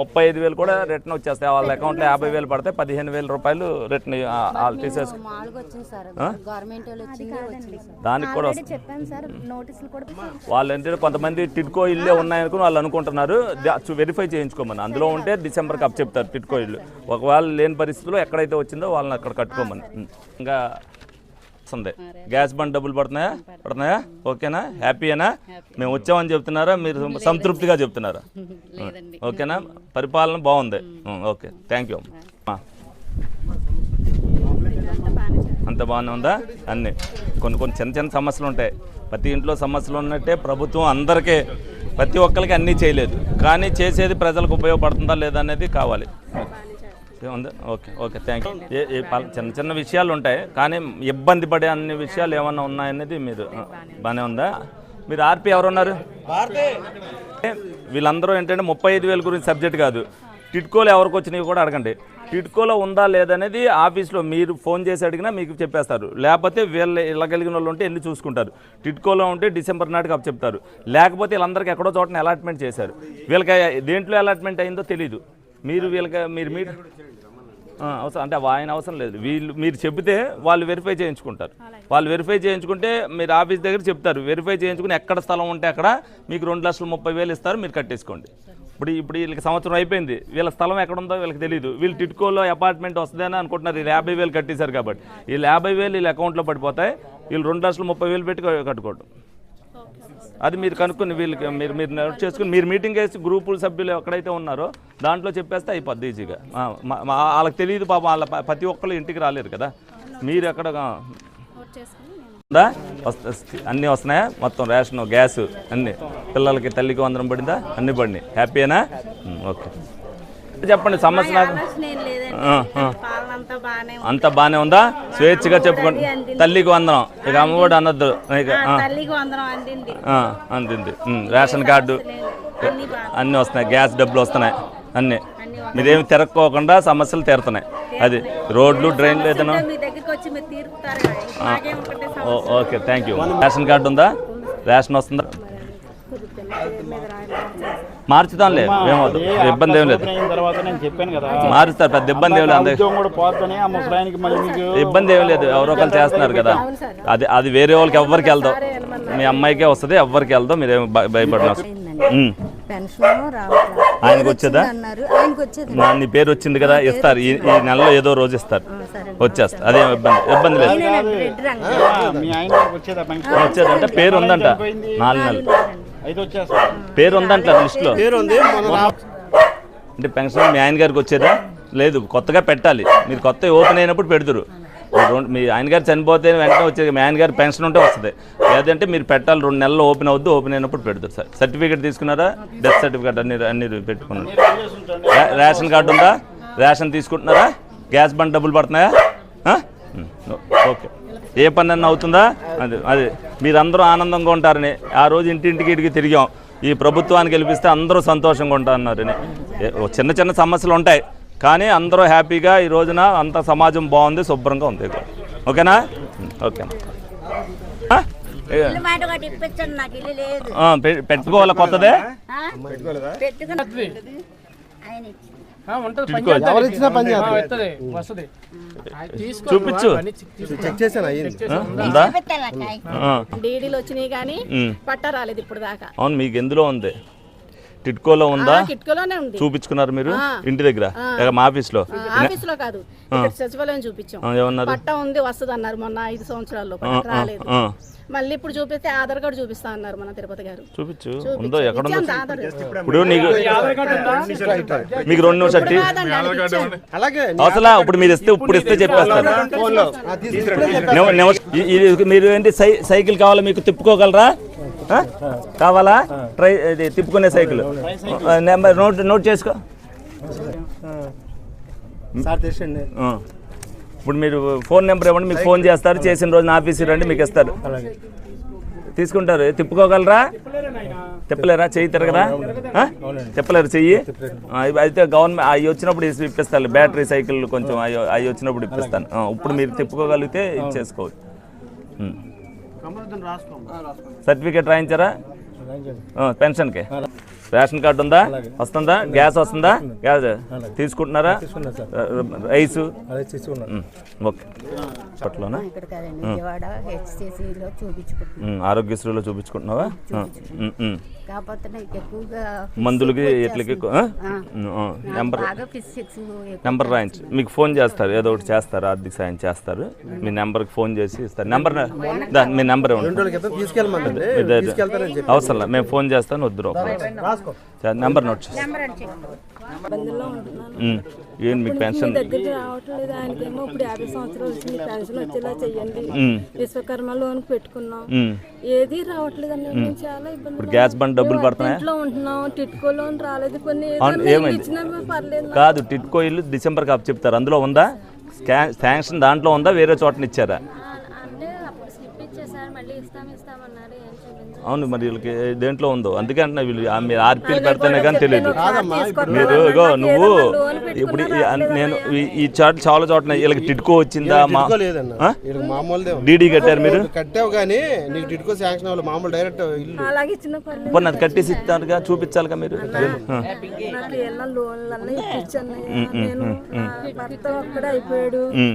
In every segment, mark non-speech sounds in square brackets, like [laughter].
ముప్పై ఐదు వేలు కూడా రిటర్న్ వచ్చేస్తాయి. వాళ్ళ అకౌంట్లో యాభై వేలు పడితే పదిహేను వేల రూపాయలు రిటర్న్ వాళ్ళు దానికి కూడా ఆల్రెడీ చెప్పాను సార్ నోటీసులు కూడా వాళ్ళు ఏంటంటే కొంతమంది టిడ్కో ఇల్లే ఉన్నాయనుకుని వాళ్ళు అనుకుంటున్నారు. వెరిఫై చేయించుకోమని. అందులో ఉంటే డిసెంబర్కి అప్ చెప్తారు టిడ్కో ఇల్లు. ఒకవేళ లేని పరిస్థితిలో ఎక్కడైతే వచ్చిందో వాళ్ళని అక్కడ కట్టుకోమని. ఇంకా వస్తుంది. గ్యాస్ బండ్ డబ్బులు పడుతున్నాయా? పడుతున్నాయా? ఓకేనా? హ్యాపీయేనా మేము వచ్చామని చెప్తున్నారా? మీరు సంతృప్తిగా చెప్తున్నారా? [laughs] ఓకేనా? పరిపాలన బాగుంది. ఓకే. Thank you. అమ్మా అంత బాగానే ఉందా? అన్ని. కొన్ని కొన్ని చిన్న చిన్న సమస్యలు ఉంటాయి. ప్రతి ఇంట్లో సమస్యలు ఉన్నట్టే ప్రభుత్వం అందరికీ ప్రతి ఒక్కరికి అన్నీ చేయలేదు. కానీ చేసేది ప్రజలకు ఉపయోగపడుతుందా లేదా అనేది కావాలి. ఏముంది ఓకే ఓకే థ్యాంక్ యూ ఏ చిన్న చిన్న విషయాలు ఉంటాయి కానీ ఇబ్బంది పడే అన్ని విషయాలు ఏమన్నా ఉన్నాయనేది మీరు బాగానే ఉందా? మీరు ఆర్పి ఎవరు ఉన్నారు వీళ్ళందరూ ఏంటంటే ముప్పై ఐదు వేల గురించి సబ్జెక్ట్ కాదు. టిట్కోలో ఎవరికి వచ్చినవి కూడా అడగండి. టిట్కోలో ఉందా లేదనేది ఆఫీస్లో మీరు ఫోన్ చేసి అడిగినా మీకు చెప్పేస్తారు. లేకపోతే వీళ్ళు ఇళ్ళగలిగిన వాళ్ళు ఉంటే వెళ్ళి చూసుకుంటారు. టిట్కోలో ఉంటే డిసెంబర్ నాటికి అప్ చెప్తారు లేకపోతే వీళ్ళందరికీ ఎక్కడో చోటన అలాట్మెంట్ చేశారు. వీళ్ళకి దేంట్లో అలాట్మెంట్ అయిందో తెలియదు మీరు వీళ్ళకి మీరు మీరు అవసరం అంటే ఆయన అవసరం లేదు. వీళ్ళు మీరు చెబితే వాళ్ళు వెరిఫై చేయించుకుంటారు. వాళ్ళు వెరిఫై చేయించుకుంటే మీరు ఆఫీస్ దగ్గర చెప్తారు. వెరిఫై చేయించుకుని ఎక్కడ స్థలం ఉంటే అక్కడ మీకు రెండు లక్షల ముప్పై వేలు ఇస్తారు మీరు కట్టేసుకోండి. ఇప్పుడు ఇప్పుడు వీళ్ళకి సంవత్సరం అయిపోయింది. వీళ్ళ స్థలం ఎక్కడ ఉందో వీళ్ళకి తెలియదు వీళ్ళు టిట్కోలో అపార్ట్మెంట్ వస్తుందని అనుకుంటున్నారు. వీళ్ళు యాభై వేలు కట్టేశారు కాబట్టి. వీళ్ళు యాభై వేలు వీళ్ళ అకౌంట్లో పడిపోతాయి. వీళ్ళు రెండు లక్షల ముప్పై వేలు పెట్టి కట్టుకోవడం అది మీరు కనుక్కొని వీళ్ళకి మీరు మీరు నోట్ చేసుకుని మీరు మీటింగ్ వేసి గ్రూపుల సభ్యులు ఎక్కడైతే ఉన్నారో దాంట్లో చెప్పేస్తే అయిపోద్ది ఈజీగా. వాళ్ళకి తెలియదు పాపం వాళ్ళ ప్రతి ఒక్కళ్ళు ఇంటికి రాలేరు కదా. మీరు ఎక్కడ అన్నీ వస్తున్నాయా? మొత్తం రేషన్ గ్యాస్ అన్నీ. పిల్లలకి తల్లికి వందరం పడిందా? అన్నీ పడినాయి. హ్యాపీయేనా? Um, okay. చెప్పండి సమస్య నాకు అంతా బాగానే ఉంది. స్వేచ్ఛగా చెప్పుకోండి తల్లికి వందనం. ఇక అనొద్దు. ఆ. తల్లికి వందనం అందింది. రేషన్ కార్డు అన్ని వస్తున్నాయి. గ్యాస్ డబ్బులు వస్తున్నాయి. అన్నీ. మీరేమి తిరక్కోకుండా సమస్యలు తీరుతున్నాయి. అది రోడ్లు డ్రైన్లు ఏదైనా? ఓ- okay thank you ration card ఉందా? రేషన్ వస్తుందా? మార్చుదాంలే ఏమవుతుంది ఇబ్బంది ఏం లేదు. అయిన తర్వాత నేను చెప్పాను కదా. మారుస్తారు పెద్ద ఇబ్బంది ఏం లేదు ఇబ్బంది ఏం లేదు ఎవరో ఒకరు చేస్తున్నారు కదా. అది అది వేరే వాళ్ళకి ఎవ్వరికి వెళ్దాం. మీ అమ్మాయికే వస్తుంది ఎవ్వరికి వెళ్దాం మీరేం రావట్లేదు. ఆయనకు వచ్చేదా? నా నీ పేరు వచ్చింది కదా ఇస్తారు. ఈ ఈ నెలలో ఏదో రోజు ఇస్తారు. వచ్చేస్తారు అదేం ఇబ్బంది ఇబ్బంది లేదు. వచ్చేదంటే పేరు ఉందంట. నాలుగు నెలలు. పేరు ఉందంట లిస్టులో అంటే పెన్షన్ మీ ఆయన గారికి వచ్చేదా? లేదు కొత్తగా పెట్టాలి. మీరు కొత్త ఓపెన్ అయినప్పుడు పెడతారు. మీ ఆయన గారు చనిపోతే వెంటనే వచ్చేది మీ ఆయన గారి పెన్షన్ ఉంటే వస్తుంది. లేదంటే మీరు పెట్టాలి రెండు నెలలు ఓపెన్ అవుద్దు ఓపెన్ అయినప్పుడు పెడతారు సార్. సర్టిఫికేట్ తీసుకున్నారా? డెత్ సర్టిఫికేట్ అన్ని అన్ని పెట్టుకున్నారు. రేషన్ కార్డు ఉందా? రేషన్ తీసుకుంటున్నారా? గ్యాస్ బండ్ డబ్బులు పడుతున్నాయా? ఓకే. ఏ పని అన్న అవుతుందా? అది అది మీరందరూ ఆనందంగా ఉంటారని ఆ రోజు ఇంటింటికి ఇటుకి తిరిగాం. ఈ ప్రభుత్వానికి గెలిపిస్తే అందరూ సంతోషంగా ఓ చిన్న చిన్న సమస్యలు ఉంటాయి కానీ అందరూ హ్యాపీగా ఈ రోజున అంత సమాజం బాగుంది శుభ్రంగా ఉంది. ఓకేనా? ఓకేనా పెట్టుకోవాలా కొత్తదే? చూపించు. ఉందా? డీడీలు వచ్చినాయి కానీ. పట్ట రాలేదు ఇప్పుడు దాకా అవును మీకు ఎందులో ఉంది? టిట్కోలో ఉందా? కిట్కోలోనే ఉంది. చూపించుకున్నారు మీరు. ఇంటి దగ్గర? మా ఆఫీస్లో? ఆఫీస్లో కాదు. ఇక్కడ సచివాలయం చూపించాం. ఏమన్నారు? పట్ట ఉంది వస్తుంది అన్నారు మొన్న ఐదు సంవత్సరాల్లో రాలేదు. మళ్ళీ ఇప్పుడు చూపిస్తే ఆధార్ కార్డు చూపిస్తా అన్నారు మన తిరుపతి గారు. చూపించు. ఉందో ఎక్కడ ఉందో ఇచ్చాం ఆధార్ ఇప్పుడు నీకు మీకు రెండు నిమిషాలు అవసలా ఇప్పుడు మీరు ఇస్తే ఇప్పుడు ఇస్తే చెప్పేస్తారు. మీరు ఏంటి సైకిల్ కావాలా మీకు తిప్పుకోగలరా? కావాలా? ట్రై ఇది తిప్పుకునే సైకిల్. నెంబర్ నోట్ నోట్ చేసుకో. ఇప్పుడు మీరు ఫోన్ నెంబర్ ఇవ్వండి మీకు ఫోన్ చేస్తారు చేసిన రోజున ఆఫీస్కి రండి మీకు ఇస్తారు. తీసుకుంటారు. తిప్పుకోగలరా? తిప్పలేరా? చెయ్యి తిరగరా? తిప్పలేరు చెయ్యి? అయితే గవర్నమెంట్ అవి వచ్చినప్పుడు ఇప్పిస్తాను. బ్యాటరీ సైకిల్ కొంచెం అవి అవి వచ్చినప్పుడు ఇప్పిస్తాను. ఇప్పుడు మీరు తిప్పుకోగలిగితే ఇచ్చేసుకోవచ్చు. సర్టిఫికేట్ రాయించారా? ఆ, పెన్షన్కి? రేషన్ కార్డు ఉందా? వస్తుందా? గ్యాస్ వస్తుందా? గ్యాస్ తీసుకుంటున్నారా? రైసు? అదే తీసుకున్నాను ఉమ్, ఓకే. అప్పట్లోనా? ఆరోగ్యశ్రీలో చూపించుకుంటున్నావా. కాకపోతే నాకు ఎక్కువగా మందులకి ఆ. నెంబర్ నెంబర్ రాయించు. మీకు ఫోన్ చేస్తారు ఏదో ఒకటి చేస్తారు ఆర్థిక సాయం చేస్తారు. మీ నెంబర్కి ఫోన్ చేసి ఇస్తారు. నెంబర్ మీ నెంబర్ అవసరం లేదు. మేము ఫోన్ చేస్తాను వద్దు రాసుకో. నెంబర్ నోట్ చేసి. ఏంటి మీకు పెన్షన్ మీ దగ్గరికి రావట్లేదు ఆయనకేమో ఇప్పుడు యాభై సంవత్సరాలు వచ్చింది పెన్షన్ వచ్చేలా చెయ్యండి. విశ్వకర్మ లోన్ పెట్టుకున్నాం. ఉమ్. ఏది రావట్లేదు అండి మేము. చాలా ఇబ్బంది ఇప్పుడు గ్యాస్ బండ్ డబ్బులు పడుతున్నాయా? ఇంట్లో ఉంటున్నాం. టిట్కో లోన్ రాలేదు. కొన్ని అవును, ఏదైనా ఏమైంది? ఇచ్చినా పర్లేదు. కాదు టిట్కో ఇల్లు డిసెంబర్ కాపు చెప్తారు? అందులో ఉందా? శాంక్షన్ దాంట్లో ఉందా? వేరే చోటన అవును మరి వీళ్ళకి దేంట్లో ఉందో? అందుకే అంటున్నా వీళ్ళు ఆ మీరు ఆర్పీలు పెడితేనే కానీ తెలియదు. ఇప్పుడు మీరు ఇగో నువ్వు ఇప్పుడు నేను ఈ- ఈ చోట చాలా చోట్ల వీళ్ళకి టిట్కో వచ్చిందా. డీడీ కట్టారు మీరు? కట్టావు కానీ నీకు టిడ్కో శాంక్షన్ అవ్వాలి. మామూలు డైరెక్ట్ ఇల్లు. పోనీ అది కట్టేసి ఇస్తారుగా? చూపించాలిగా మీరు. నాకు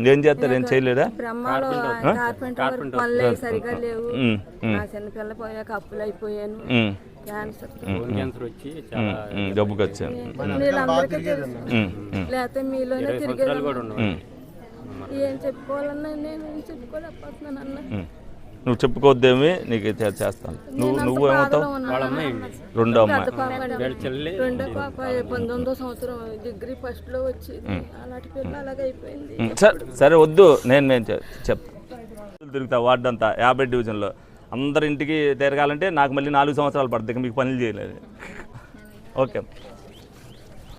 ఏం చేస్తారు? ఏం చేయలేదా? సరిగా లేవు. నా చిన్నపిల్ల పోయాక అప్పులు అయిపోయాను. క్యాన్సర్ జబ్బుకి వచ్చాను. తెలుసు ఉమ్, లేకపోతే మీలోనే తిరిగేదాన్ని ఉమ్, ఏం చెప్పుకోవాలన్నా నేను ఏం చెప్పుకోలేకపోతున్నాను అన్న. నువ్వు చెప్పుకోవద్దేమి నీకు చేస్తాను. నువ్వు నువ్వు ఏమవుతావు? రెండో అమ్మాయి. రెండో పాప పంతొమ్మిదో సంవత్సరం డిగ్రీ ఫస్ట్లో వచ్చి అలాంటి పిల్ల అలాగే అయిపోయింది. సరే సరే వద్దు. నేను నేను చె- చెప్తా తిరుగుతా వార్డు అంతా యాభై డివిజన్లో. అందరి ఇంటికి తిరగాలంటే నాకు మళ్ళీ నాలుగు సంవత్సరాలు పడుతుంది మీకు పనులు చేయలేదు. [laughs] ఓకే.